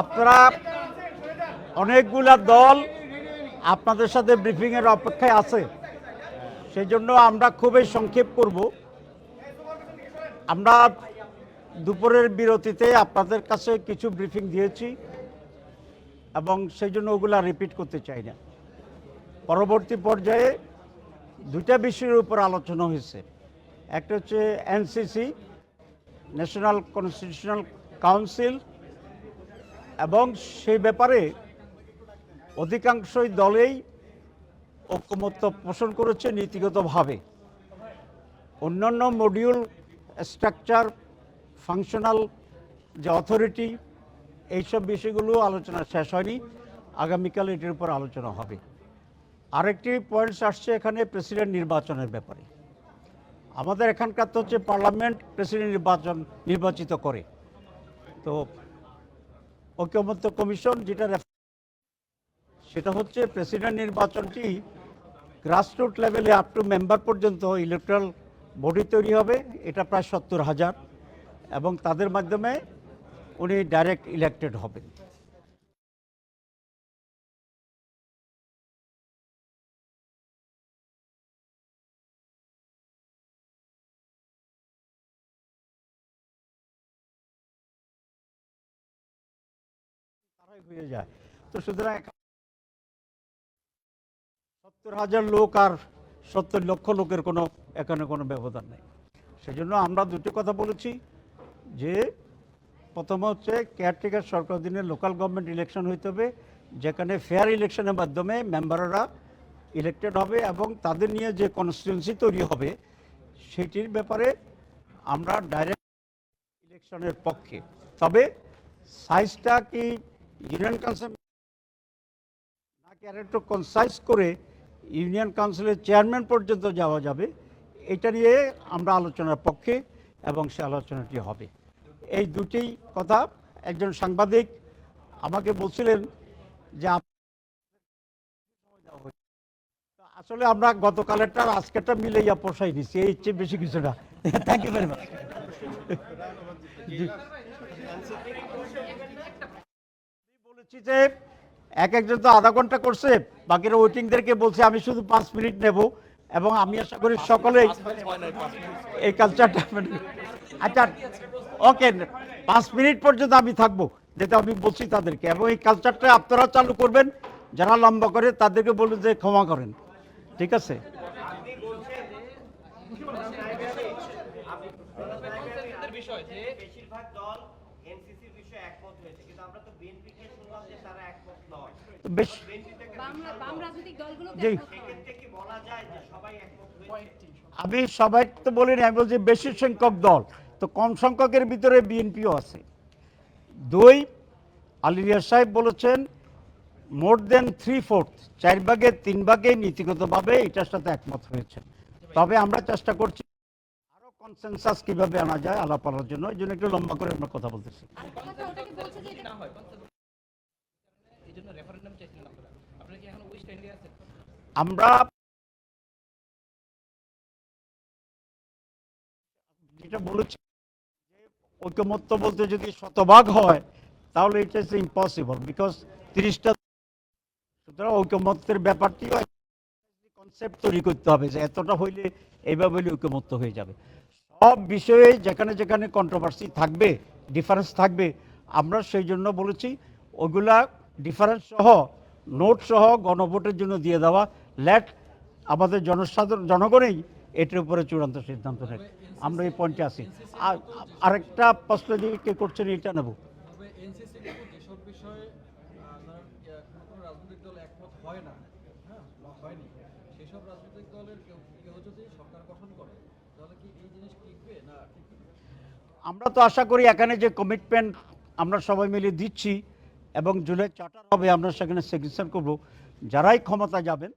আপনারা অনেকগুলা দল আপনাদের সাথে ব্রিফিংয়ের অপেক্ষায় আছে। সেই জন্য আমরা খুবই সংক্ষেপ করব। আমরা দুপুরের বিরতিতে আপনাদের কাছে কিছু ব্রিফিং দিয়েছি এবং সেই জন্য ওগুলা রিপিট করতে চাই না। পরবর্তী পর্যায়ে দুইটা বিষয়ের উপর আলোচনা হয়েছে। একটা হচ্ছে এনসিসি ন্যাশনাল কনস্টিটিউশনাল কাউন্সিল এবং সেই ব্যাপারে অধিকাংশই দলেই ঐক্যমত্য পোষণ করেছে নীতিগতভাবে। অন্যান্য মডিউল স্ট্রাকচার ফাংশনাল যে অথরিটি এইসব বিষয়গুলো আলোচনা শেষ হয়নি। আগামীকাল এটির উপর আলোচনা হবে। আরেকটি পয়েন্টস আসছে এখানে প্রেসিডেন্ট নির্বাচনের ব্যাপারে। আমাদের এখানকার তো হচ্ছে পার্লামেন্ট প্রেসিডেন্ট নির্বাচন নির্বাচিত করে। তো ঐক্যমত্য কমিশন যেটা সেটা হচ্ছে প্রেসিডেন্ট নির্বাচনটি গ্রাসরুট লেভেলে আপ টু মেম্বার পর্যন্ত ইলেকট্রাল বডি তৈরি হবে, এটা প্রায় সত্তর হাজার, এবং তাদের মাধ্যমে উনি ডাইরেক্ট ইলেক্টেড হবেন। তারাই হয়ে যায়। তো সুতরাং সত্তর হাজার লোক আর সত্তর লক্ষ লোকের কোনো, এখানে কোনো ব্যবধান নেই। সেজন্য আমরা দুটো কথা বলেছি যে, প্রথম হচ্ছে কেয়ারটেকার সরকার দিনে লোকাল গভর্নমেন্ট ইলেকশন হইতে হবে, যেখানে ফেয়ার ইলেকশনের মাধ্যমে মেম্বাররা ইলেক্টেড হবে এবং তাদের নিয়ে যে কনস্টিটুয়েন্সি তৈরি হবে, সেটির ব্যাপারে আমরা ডাইরেক্ট ইলেকশনের পক্ষে। তবে সাইজটা কি ইউনিয়ন কাউন্সিল নাকি আর একটু কনসাইজ করে ইউনিয়ন কাউন্সিলের চেয়ারম্যান পর্যন্ত যাওয়া যাবে এটা নিয়ে আমরা আলোচনার পক্ষে এবং সে আলোচনাটি হবে। এই দুটি কথা একজন সাংবাদিক আমাকে বলছিলেন যে আসলে আমরা গতকালেরটা আর আজকেরটা মিলাইয়া পোষাই নিচ্ছি এই চেয়ে বেশি কিছু না। থ্যাংক ইউ ভেরি মাচ বলেছি যে এক একজন তো আধা ঘণ্টা করছে, বাকিরা ওয়েটিংদেরকে বলছে, আমি শুধু পাঁচ মিনিট নেব। এবং আমি আশা করি সকলেই এই কালচারটা মানে- আচ্ছা ওকে পাঁচ মিনিট পর্যন্ত আমি থাকব, যেটা আমি বলছি তাদেরকে। এবং এই কালচারটা আপনারা চালু করবেন, যারা লম্বা করে তাদেরকে বলবেন যে ক্ষমা করেন। ঠিক আছে? বেশিরভাগ দল এনসিসির বিষয়ে একমত হয়েছে। কিন্তু আমরা তো বিএনপিকে শুনলাম যে তারা একমত নয়। তো বেশ বাম বাম রাজনৈতিক দলগুলো জি। সেক্ষেত্রে কি বলা যায় যে সবাই একমত হয়েছে? আমি সবাই তো বলিনি আমি বলছি বেশি সংখ্যক দল। তো কম সংখ্যকের ভিতরে বিএনপিও আছে। দুই আলিয়া সাহেব বলেছেন মোর দেন থ্রি ফোর্থ চার ভাগে তিন ভাগে নীতিগতভাবে এটার সাথে একমত হয়েছে। তবে আমরা চেষ্টা করছি কনসেনসাস কীভাবে আনা যায়, আলাপ আলোর জন্য, এই জন্য একটু লম্বা করে আমরা কথা বলতেছি। আমরা যেটা বলেছি, যে ঐকমত্য বলতে যদি শতভাগ হয়, তাহলে এটা ইজ ইম্পসিবল বিকজ তিরিশটা সুতরাং ঐকমত্যের ব্যাপারটি কনসেপ্ট তৈরি করতে হবে, যে এতটা হইলে এইভাবে হইলে ঐকমত্য হয়ে যাবে। সব বিষয়ে যেখানে যেখানে কন্ট্রোভার্সি থাকবে ডিফারেন্স থাকবে, আমরা সেই জন্য বলেছি, ওগুলা ডিফারেন্স সহ নোট সহ গণভোটের জন্য দিয়ে দেওয়া। লেট আমাদের জনসাধারণ, জনগণেই এটার উপরে চূড়ান্ত সিদ্ধান্ত নেয় আমরা এই পয়েন্টে আছি। আর আরেকটা প্রশ্ন যে কে করছেন এটা নেব। হয় না হ্যাঁ হয়নি, সেসব রাজনৈতিক দলের কেউ যদি সরকার গঠন করে আমরা তো আশা করি এখানে যে কমিটমেন্ট আমরা সবাই মিলে দিচ্ছি এবং জুলাই চার্টার হবে, আমরা সেখানে সিগনেচার করব। যারাই ক্ষমতা যাবেন